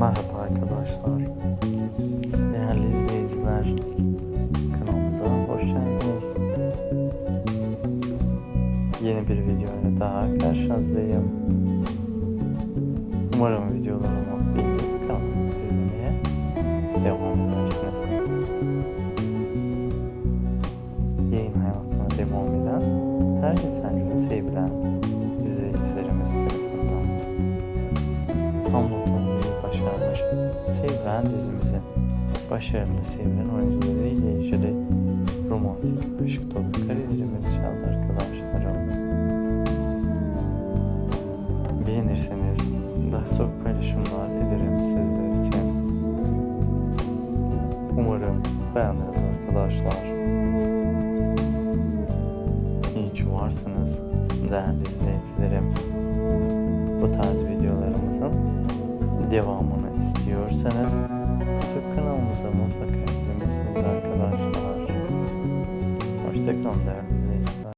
Merhaba arkadaşlar. Değerli izleyiciler. Kanalımıza hoş geldiniz. Yeni bir videoyla daha karşınızdayım. Umarım videolarımı beğenip kanalımı izlemeye devam edersiniz. Yayın hayatına devam eden her geçen sevilen izleyicilerimiz tarafından başarmış Sevilen dizimizin başarılı sevilen oyuncuları ile ilgili romantik aşk dolu kariyerimiz çaldı arkadaşlarım. Beğenirseniz daha çok paylaşımlar ederim sizler için. Umarım beğendiniz arkadaşlar. İyi ki varsınız değerli izleyicilerim. Bu tarz devamını istiyorsanız YouTube kanalımıza mutlaka izlemelisiniz arkadaşlar. Hoşçakalın değerli izleyiciler.